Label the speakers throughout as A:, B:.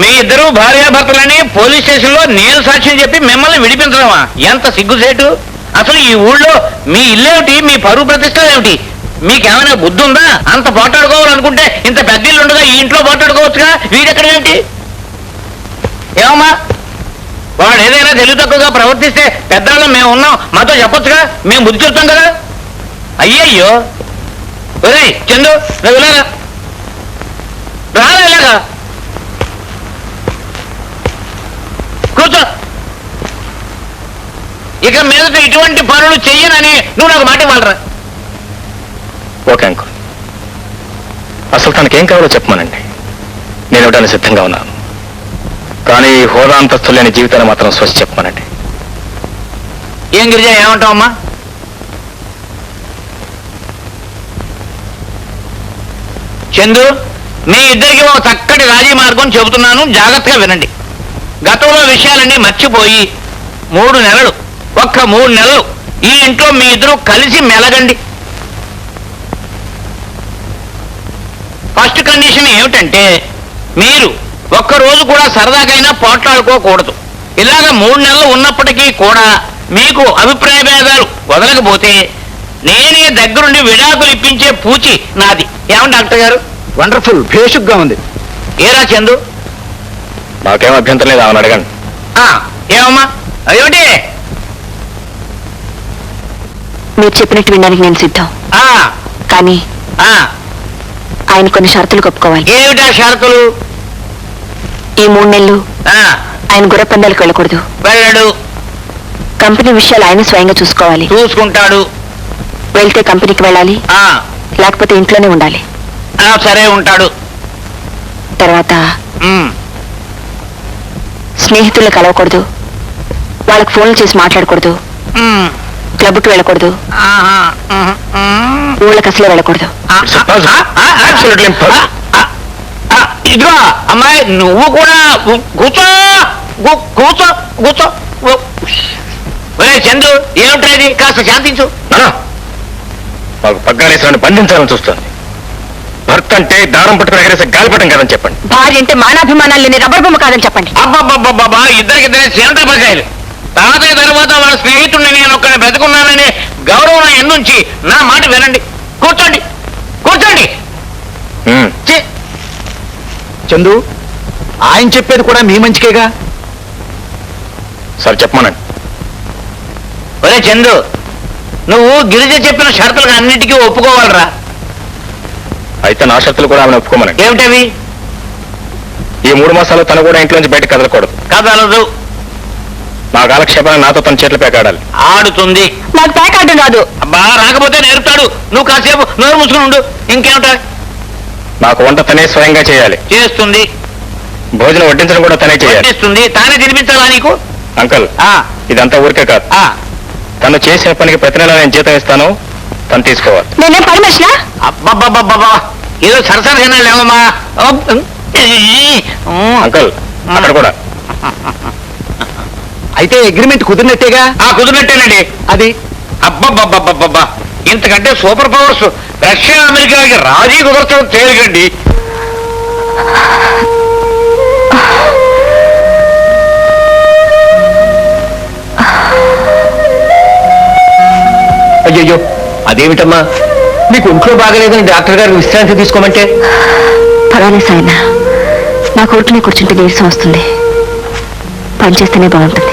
A: మీ ఇద్దరు భార్యాభర్తలని పోలీస్ స్టేషన్లో నేను సాక్ష్యం చెప్పి మిమ్మల్ని విడిపించడమా? ఎంత సిగ్గుసేటు? అసలు ఈ ఊళ్ళో మీ ఇల్లేమిటి? మీ పరువు ప్రతిష్టలు ఏమిటి మీకేమైనా బుద్ధి ఉందా అంత పోటాడుకోవాలనుకుంటే ఇంత పెద్ద ఇల్లు ఉండగా ఈ ఇంట్లో పోటాడుకోవచ్చుగా? వీడెక్కడ ఏమిటి ఏమమ్మా? వాడు ఏదైనా తెలివి తక్కువగా ప్రవర్తిస్తే పెద్దవాళ్ళం మేము ఉన్నాం. మాతో చెప్పొచ్చుగా? మేము బుద్ధి చెప్తాం కదా? అయ్యయ్యో! ఒరే చందు నువ్వు ఇలాగా రాలేలాగా కూర్చో. ఇక మీదట ఇటువంటి పనులు చెయ్యనని నువ్వు నాకు మాట ఇవ్వాలరా.
B: Okay uncle. అసలు తనకేం కావాలో చెప్పమనండి. నేను ఇవ్వడానికి సిద్ధంగా ఉన్నాను. కానీ హోదా అంతస్తు లేని జీవితాన్ని మాత్రం స్వచ్ఛ చెప్పమనండి.
A: ఏం గిరిజ ఏమంటావమ్మా? చందు మీ ఇద్దరికి ఒక చక్కటి రాజీ మార్గం చెబుతున్నాను. జాగ్రత్తగా వినండి. గతంలో విషయాలన్నీ మర్చిపోయి మూడు నెలలు ఒక్క మూడు నెలలు ఈ ఇంట్లో మీ ఇద్దరు కలిసి మెలగండి. ఫస్ట్ కండిషన్ ఏమిటంటే మీరు ఒక్క రోజు కూడా సరదాకైనా పోట్లాడుకోకూడదు. ఇలాగ మూడు నెలలు ఉన్నప్పటికీ కూడా మీకు అభిప్రాయ భేదాలు వదలకపోతే నేనే దగ్గరుండి విడాకులు ఇప్పించే పూచి నాది. ఏమండి డాక్టర్ గారు?
C: వండర్ఫుల్ భేషుగ్గా ఉంది.
A: ఏరా చందు?
B: నాకేం అభ్యంతరం లేదు ఆమెను అడగండి.
A: ఆ, ఏమమ్మా? అదేమిటి?
D: మీరు చెప్పినట్టు వినడానికి నేను సిద్ధం.
A: ఆ,
D: కానీ
A: ఆ,
D: ఆయన కొన్ని షరతులు ఒప్పుకోవాలి
A: ఏమిటా షరతులు?
D: ఈ మూడు నెలలు
A: ఆ,
D: ఆయన గుర్రపందాలకు వెళ్ళకూడదు.
A: వెళ్ళడు.
D: కంపెనీ విషయాలు ఆయన స్వయంగా చూసుకోవాలి.
A: చూసుకుంటాడు.
D: వెళ్తే కంపెనీకి వెళ్ళాలి.
A: ఆ,
D: లేకపోతే ఇంట్లోనే ఉండాలి.
A: ఆ, సరే ఉంటాడు.
D: తర్వాత
A: ఉమ్,
D: స్నేహితులు కలవకూడదు. వాళ్ళకి ఫోన్లు చేసి మాట్లాడకూడదు. క్లబ్కి వెళ్ళకూడదు. ఊళ్ళకి అసలే వెళ్ళకూడదు.
A: ఇదిగో అమ్మాయి నువ్వు కూడా కూర్చో కూర్చో కూర్చో. ఓ- ఒరే చందు ఏమిటా ఇది? కాస్త శాంతించు.
B: పగ్గాలేసిన బంధించాలని చూస్తుంది. భర్త అంటే దారం పట్టుకుని ఎగరేసే గాలిపటం కాదని చెప్పండి.
D: భార్య అంటే మానాభిమానాలు లేని రబ్బర్ బొమ్మ కాదని చెప్పండి.
A: అబ్బబ్బబ్బబ్బా ఇద్దరికిద్దరే పకాయలు తాతయ్య తర్వాత వాళ్ళ స్నేహితుడిని నేను ఒక్కడ బ్రతుకున్నానని గౌరవం ఎన్నుంచి నా మాట వినండి. కూర్చోండి. కూర్చోండి. ఛీ,
C: చందు ఆయన చెప్పేది కూడా మీ మంచికేగా?
B: సరే చెప్పమనండి.
A: ఒరే చందు నువ్వు గిరిజ చెప్పిన షరతులకు అన్నిటికీ ఒప్పుకోవాలరా.
B: అయితే నా షరతులు కూడా ఆమెను ఒప్పుకోమనండి.
A: ఏమిటవి?
B: ఈ మూడు మాసాలు తను కూడా ఇంట్లోంచి బయట కదలకూడదు.
A: కదలదు.
B: నా కాలక్షేపాన్ని నాతో తన చేతులు పేకాడాలి.
A: ఆడుతుంది.
D: నాకు ప్యాక్ ఆడడం రాదు.
A: అబ్బా రాకపోతే నేర్పుతాడు. నువ్వు కాసేపు నోరు మూసుకుని ఉండు. ఇంకేమిటా?
B: నాకు వంట తనే స్వయంగా చేయాలి.
A: చేస్తుంది.
B: భోజనం వడ్డించడం కూడా తనే చేయాలి.
A: వడ్డిస్తుంది. తానే తినిపించాలా నీకు?
B: అంకల్
A: ఆ,
B: ఇదంతా ఊరికే కాదు.
A: ఆ.
B: తను చేసిన పనికి ప్రతి నెల నేను జీతం ఇస్తాను. తను తీసుకోవాలి.
D: నేనేం పని మనిషినా
A: ఏదో సరసరిగా లేవమ్మా.
B: అంకల్ అక్కడ కూడా.
C: అయితే అగ్రిమెంట్ కుదిరినట్టేగా?
A: ఆ కుదిరినట్టేనండి.
C: అది?
A: అబ్బబ్బబ్బబ్బబ్బా ఇంతకంటే సూపర్ పవర్స్ రష్యా అమెరికాకి రాజీ కుదరచడం తేలికండి.
C: అయ్యయ్యో. అదేమిటమ్మా? మీకు ఒంట్లో బాగలేదని డాక్టర్ గారు విశ్రాంతి తీసుకోమంటే?
D: పర్వాలేదు సాయన. నా కోర్టునే కూర్చుంటే నీరసం వస్తుంది. పని చేస్తేనే బాగుంటుంది.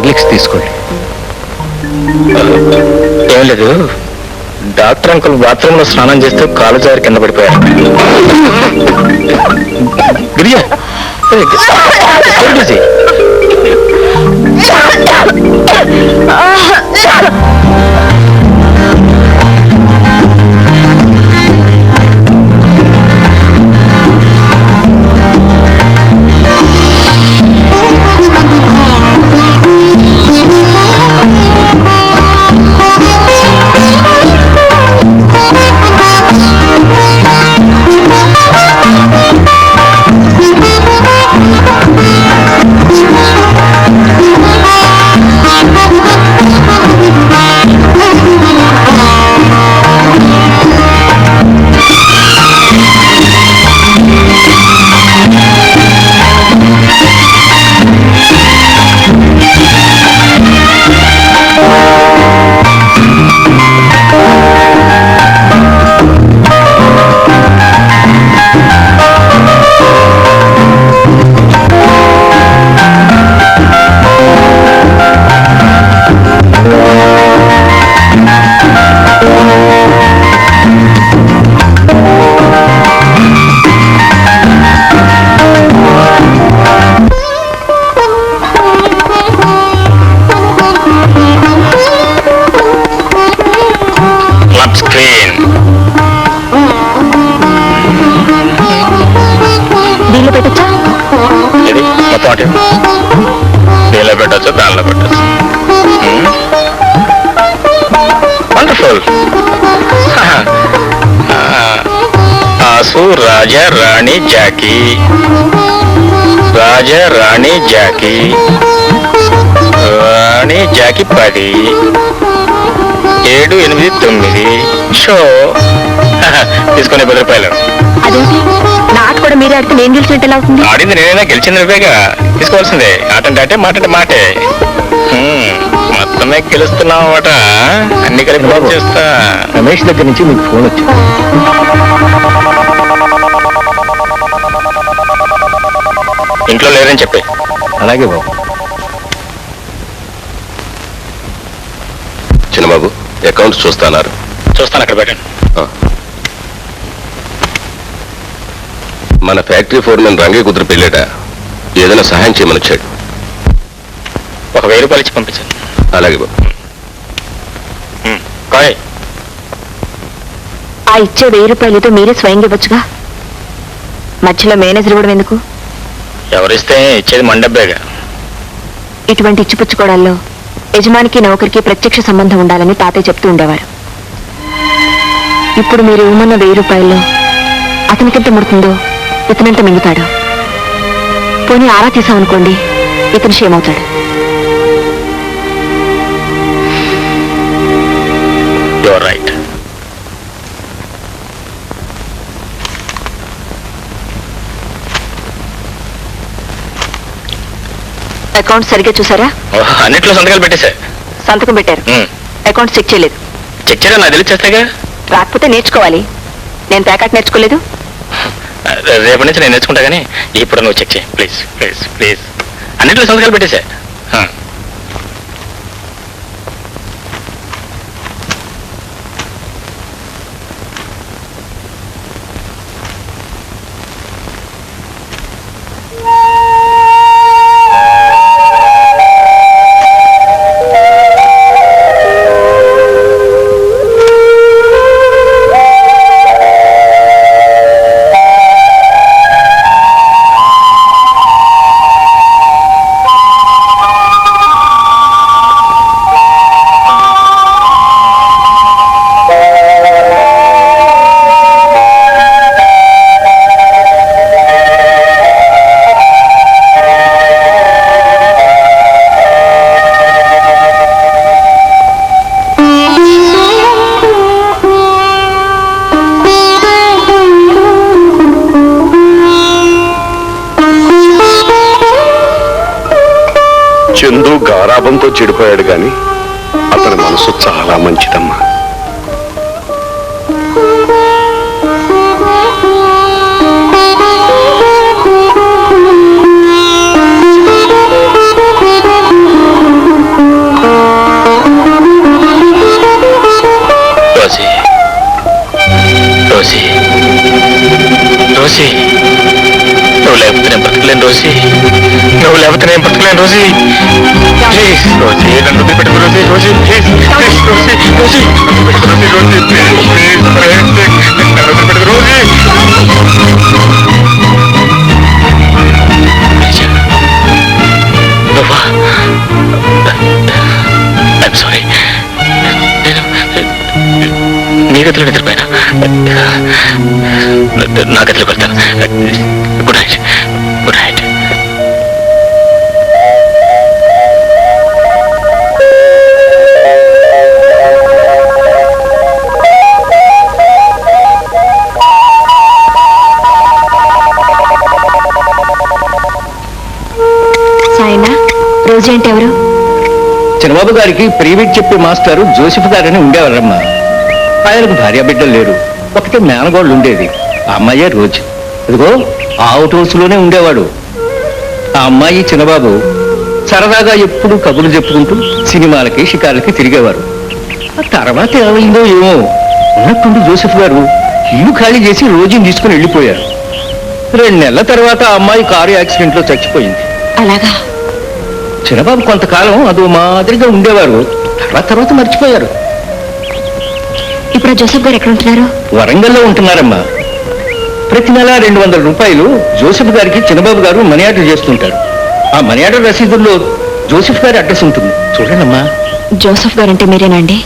C: హార్లిక్స్ తీసుకోండి.
B: ఏం లేదు. డాక్టర్ అంకుల్ బాత్రూమ్లో స్నానం చేస్తూ కాలు జారి కింద పడిపోయారు. గిరియా రాజా రాణి జాకీ. రాజా రాణి జాకీ. రాణి జాకీ పది. ఏడు ఎనిమిది తొమ్మిది. షో. తీసుకునే పది రూపాయలు
D: అదేంటి? నా ఆట కూడా మీరే ఆడితే నేను గెలిచినట్టు ఎలా అవుతుంది?
B: ఆడింది నేనైనా? గెలిచింది నువ్వేగా? తీసుకోవాల్సిందే. ఆట అంటే అంటే మాట మొత్తమే గెలుస్తున్నావు అట అన్ని కలిపి. చేస్తా.
C: రమేష్ దగ్గర నుంచి మీకు ఫోన్ వచ్చింది.
B: ఇంట్లో లేరని చెప్పి.
C: అలాగే బాబు.
E: చిన్నబాబు అకౌంట్స్ చూస్తాన్నారు.
B: చూస్తాను అక్కడ పెట్టండి.
E: మన ఫ్యాక్టరీ ఫోర్మెన్ రంగే కుదురు పెళ్ళేట. ఏదైనా సహాయం చేయమని వచ్చాడు.
B: ఒక వెయ్యి రూపాయలు ఇచ్చి పంపించాను
E: అలాగే బాబు.
B: హ్మ్, కాయ్.
D: ఆ ఇచ్చే వెయ్యి రూపాయలతో మీరే స్వయంగా ఇవ్వచ్చుగా? మధ్యలో మేనేజర్ ఇవ్వడం ఎందుకు?
B: ఎవరిస్తే ఇచ్చేది మండబ్బేగా
D: ఇటువంటి ఇచ్చిపుచ్చుకోవడాల్లో యజమానికి నౌకరికి ప్రత్యక్ష సంబంధం ఉండాలని తాతయ్య చెప్తూ ఉండేవారు. ఇప్పుడు మీరు ఇవ్వమన్న వెయ్యి రూపాయల్లో అతనికెంత ముడుతుందో ఇతనెంత మింగుతాడు. పోనీ ఆరా తీసామనుకోండి ఇతను క్షేమవుతాడు. అకౌంట్ సరిగ్గా చూసారా?
B: అన్నిట్లో సంతకాలు పెట్టేశా
D: సంతకం పెట్టారు. అకౌంట్ చెక్ చేయలేదు.
B: చెక్ చేయడం నాకు తెలిసేస్తాగా
D: రాకపోతే నేర్చుకోవాలి. నేను ప్యాకెట్ నేర్చుకోలేదు.
B: రేపటి నుంచి నేను నేర్చుకుంటా కానీ ఇప్పుడు నువ్వు చెక్ చేయి. Please please please. అన్నిట్లో సంతకాలు పెట్టేశా ఆ.
E: చెడిపోయాడు గాని అతని మనసు చాలా మంచిదమ్మా.
B: రోసి. రోసి. నువ్వు లేకపోతే నేను బ్రతకలేను బతకలేను రోజీ నువ్వు లేకపోతే నేను బతకలేను రోజీ ప్లీజ్ రోజీ నన్ను వదిలిపెట్టుకు Rosie Rosie please please Rosie Rosie నన్ను వదిలిపెట్టుకు రోజీ రోజీ ప్లీజ్ ప్లీజ్ నన్ను వదిలిపెట్టుకు రోజీ సారీ నేను నీ గదిలో నిద్రపోయినా నా గదిలోకి వెళ్తాను
D: రోజు ఏంటి ఎవరు?
C: చంద్రబాబు గారికి ప్రీవిట్ చెప్పే మాస్టారు జోసెఫ్ గారని ఉండేవారమ్మా. ఆయనకు భార్య బిడ్డలు లేరు. ఒకటే మేనగోళ్ళు ఉండేది. ఆ అమ్మాయే రోజు. ఇదిగో ఆ అవుట్ హౌస్లోనే ఉండేవాడు. ఆ అమ్మాయి చిన్నబాబు సరదాగా ఎప్పుడు కబుర్లు చెప్పుకుంటూ సినిమాలకి షికార్లకి తిరిగేవారు. ఆ తర్వాత ఏమైందో ఏమో ఉన్నట్టుండి జోసెఫ్ గారు ఇల్లు ఖాళీ చేసి రోజుని తీసుకుని వెళ్ళిపోయారు. రెండు నెలల తర్వాత ఆ అమ్మాయి కారు యాక్సిడెంట్లో చచ్చిపోయింది.
D: అలాగా?
C: చిన్నబాబు కొంతకాలం అదో మాదిరిగా ఉండేవారు. తర్వాత తర్వాత మర్చిపోయారు.
D: ఇప్పుడు జోసెఫ్ గారు ఎక్కడ ఉంటున్నారు?
C: వరంగల్లో ఉంటున్నారమ్మా. ప్రతి నెల రెండు వందల రూపాయలు జోసెఫ్ గారికి చిన్నబాబు గారు మనీ ఆర్డర్ చేస్తుంటారు. ఆ మనీ ఆర్డర్ రసీదుల్లో జోసెఫ్ గారి అడ్రస్ ఉంటుంది. చూడండమ్మా.
D: జోసెఫ్ గారు అంటే మీరేనండి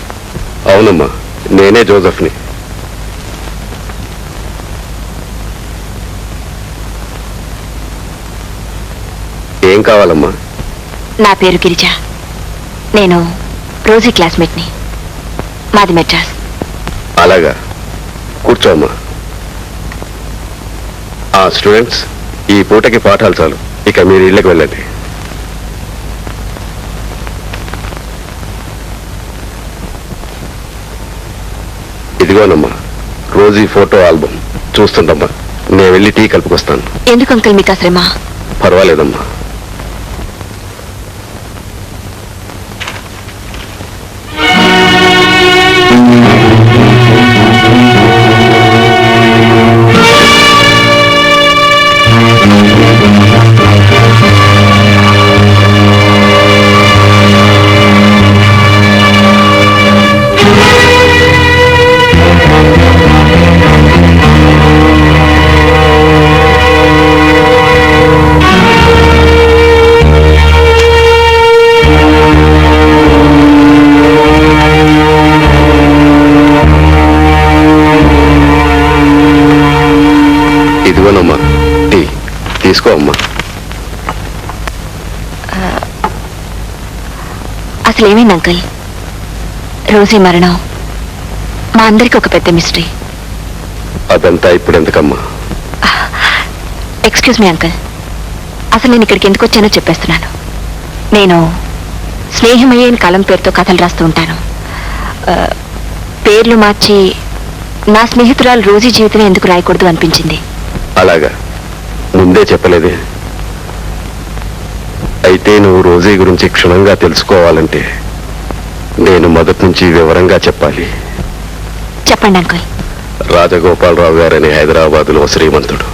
E: అవునమ్మా నేనే జోసఫ్ని. ఏం కావాలమ్మా?
D: నా పేరు గిరిజ. నేను రోజీ క్లాస్మేట్ని. మాది మెడ్రాస్.
E: అలాగా. కూర్చోమ్మా. ఆ స్టూడెంట్స్ ఈ పూటకి పాఠాలు చాలు. ఇక మీరు ఇళ్ళకి వెళ్ళండి. ఇదిగోనమ్మా రోజు ఫోటో ఆల్బమ్. చూస్తుండమ్మా నేను వెళ్ళి టీ కలుపుకొస్తాను.
D: ఎందుకు అంకుల్ మీకు శ్రమ
E: పర్వాలేదమ్మా. తీసుకో అమ్మా.
D: అసలు ఏమైంది అంకుల్? రోజీ మరణం. మా అందరికి ఒక పెద్ద మిస్టరీ
E: అదంతా ఇప్పుడు ఎందుకమ్మా?
D: ఎక్స్క్యూజ్ మీ అంకుల్ అసలు నేను ఇక్కడికి ఎందుకు వచ్చానో చెప్పేస్తున్నాను. నేను స్నేహమయ్యే కలం పేరుతో కథలు రాస్తూ ఉంటాను. పేర్లు మార్చి నా స్నేహితురాలు రోజీ జీవితం ఎందుకు రాయకూడదు అనిపించింది.
E: అలాగా. ముందే చెప్పలేదే. అయితే నువ్వు రోజీ గురించి క్షుణ్ణంగా తెలుసుకోవాలంటే నేను మొదటి నుంచి వివరంగా చెప్పాలి.
D: చెప్పండి అంకుల్.
E: రాజగోపాలరావు గారని హైదరాబాదులో శ్రీమంతుడు.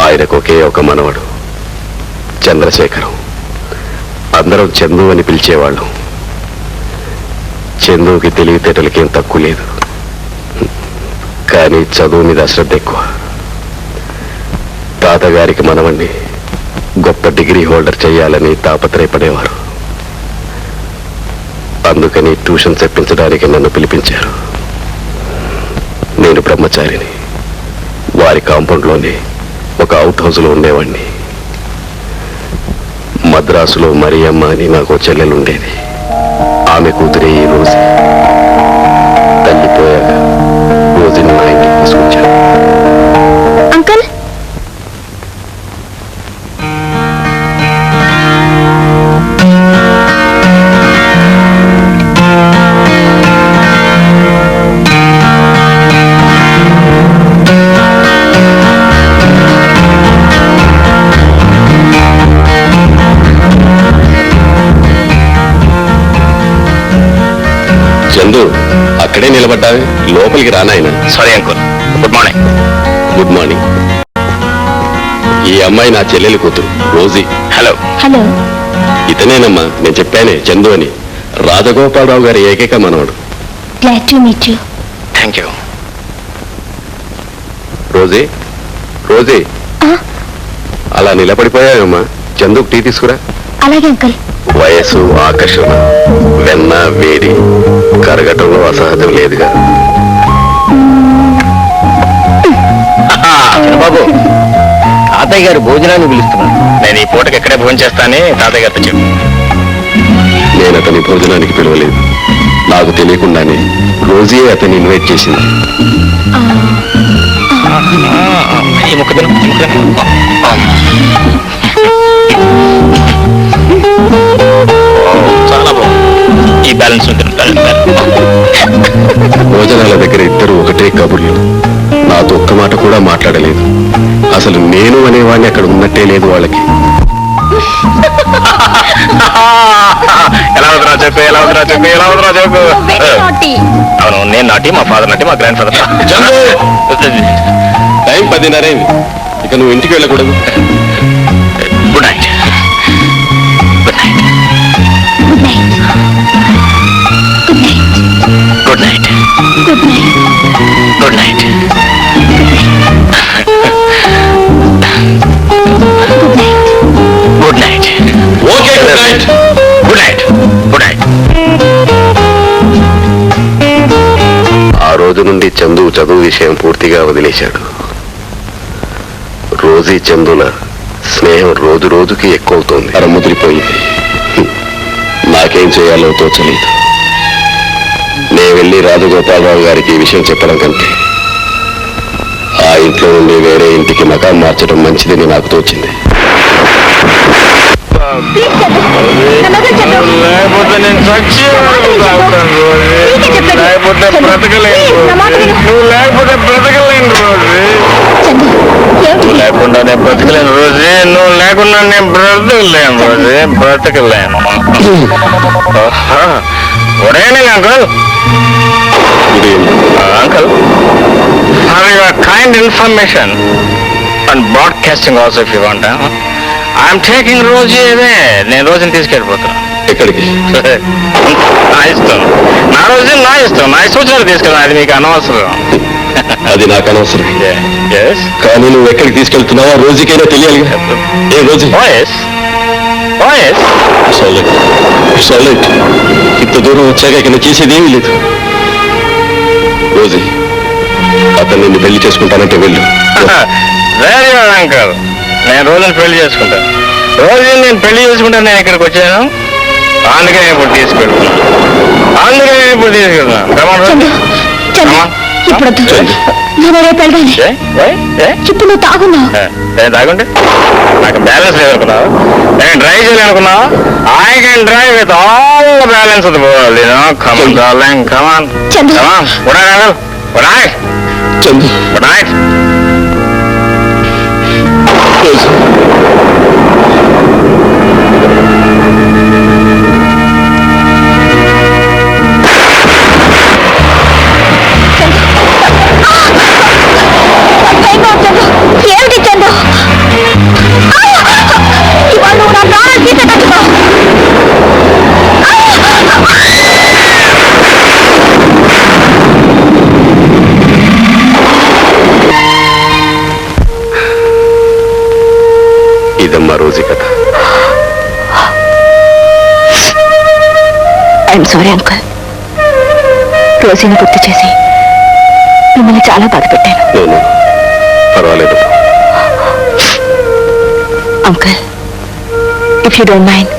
E: ఆయనకు ఒకే ఒక మనవడు చంద్రశేఖరం. అందరం చందు అని పిలిచేవాళ్ళం. చందుకి తెలివితేటలకేం తక్కువ లేదు. కానీ చదువు మీద అశ్రద్ధ ఎక్కువ. తాతగారికి మనవణ్ణి గొప్ప డిగ్రీ హోల్డర్ చేయాలని తాపత్రయపడేవారు. అందుకని ట్యూషన్ చెప్పించడానికి నన్ను పిలిపించారు. నేను బ్రహ్మచారిని. వారి కాంపౌండ్లోనే ఒక అవుట్ హౌస్లో ఉండేవాడిని మద్రాసులో మరియమ్మ అని నాకు చెల్లెలు ఉండేది ఆమె కూతురే ఈ రోజు. తల్లిపోయాక రోజుని నా తీసుకొచ్చాను లోపలికి రానాయన
B: sorry uncle good morning
E: good morning ఈ అమ్మాయి నా చెల్లెలి కూతురు రోజీ.
B: హలో
D: హలో
E: ఇతనేనమ్మా నేను చెప్పానే చందు అని. రాజగోపాలరావు గారి ఏకైక మనవడు.
D: Glad to meet you
B: thank you
E: Rosie Rosie. అలా నిలబడిపోయావమ్మా చందుకు టీ తీసుకురా.
D: అలాగే అంకుల్
E: వయసు ఆకర్షణ వెన్న వేడి. కరగటంలో అసహజం లేదుగా.
C: బాబు తాతయ్య గారు భోజనాన్ని పిలుస్తున్నారు.
B: నేను ఈ పూటకి ఎక్కడే భోజనం చేస్తానని తాతయ్య గారితో చెప్పు
E: నేను అతని భోజనానికి పిలవలేదు. నాకు తెలియకుండానే రోజే అతన్ని ఇన్వైట్ చేసింది.
B: ఈ ముక్క తిను, ఈ ముక్క తిను. ఓ, చాలా బాగుంది. ఈ బ్యాలెన్స్ ఉంది
E: భోజనాల దగ్గర ఇద్దరు ఒకటే కబుర్లు. మాట కూడా మాట్లాడలేదు. అసలు నేను అనేవాడిని అక్కడ ఉన్నట్టే లేదు వాళ్ళకి.
B: ఎలా అవుతున్నా చెప్పు ఎలా అవుతున్నా చెప్పు ఎలా అవుతున్నా చెప్పు. అవును నేను నాటి మా ఫాదర్ నాటి మా గ్రాండ్ ఫాదర్
E: టైం పదిన్నరైంది ఇక నువ్వు ఇంటికి వెళ్ళకూడదు.
B: Good night good night
D: good night
B: good night
E: రోజు నుండి చందు చదువు విషయం పూర్తిగా వదిలేశాడు. రోజీ చందుల స్నేహం రోజు రోజుకి ఎక్కువవుతోంది. అర ముదిరిపోయింది. నాకేం చేయాలో తోచలేదు. నేను వెళ్ళి రాజగోపాలరావు గారికి ఈ విషయం చెప్పడం కంటే ఆ ఇంట్లో నుండి వేరే ఇంటికి మకాం మార్చడం మంచిదని నాకు తోచింది.
B: లేకపోతే నేను రోజు లేకపోతే బ్రతకలేను. రోజు నువ్వు లేకపోతే బ్రతకలేను రోజు. నువ్వు లేకుండా నేను బ్రతకలేను రోజు. నువ్వు లేకుండా నేను బ్రతకలేను రోజు. బ్రతకలేను. ఒరేనా uncle. Uncle. For your kind information and broadcasting also if you want I'm taking రోజు ఇదే. నేను రోజుని తీసుకెళ్ళిపోతాను
E: ఎక్కడికి?
B: నా ఇష్టం. నా రోజు నా ఇష్టం. నా ఇష్టం వచ్చినట్టు తీసుకెళ్ళాను అది మీకు అనవసరం.
E: అది నాకు అనవసరం. కానీ నువ్వు ఎక్కడికి తీసుకెళ్తున్నావో రోజుకైనా తెలియాలి ఏ రోజు?
B: ఓఎస్ ఓఎస్
E: సాలిడ్ ఇంత దూరం వచ్చాక ఇక నేను చేసేది ఏమీ లేదు. రోజు అతను నిన్ను పెళ్ళి చేసుకుంటానంటే వెళ్ళు.
B: వెరీ గుడ్ అంకల్ నేను రోజుని పెళ్ళి చేసుకుంటాను రోజు నేను పెళ్ళి చేసుకుంటాను నేను ఇక్కడికి వచ్చాను. అందుకనే ఇప్పుడు తీసుకెళ్తున్నా అందుకనే ఇప్పుడు తీసుకెళ్తున్నా
D: ఇప్పుడు నువ్వు
B: తాగున్నా. తాగుంటే? నాకు బ్యాలెన్స్ లేదు అనుకున్నా నేను డ్రైవ్ చేయాలి I can drive with all balance పోవాలి come on darling come on come on good night good night
D: I'm sorry uncle. రోజీని గుర్తు చేసి మిమ్మల్ని చాలా బాధ పెట్టాను.
E: నేను పర్వాలేదు.
D: Uncle if you don't mind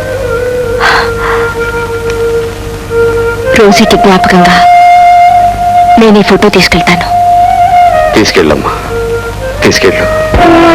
D: రోజీకి జ్ఞాపకంగా నేను ఈ ఫోటో తీసుకెళ్తాను.
E: తీసుకెళ్ళమ్మా. తీసుకెళ్ళు.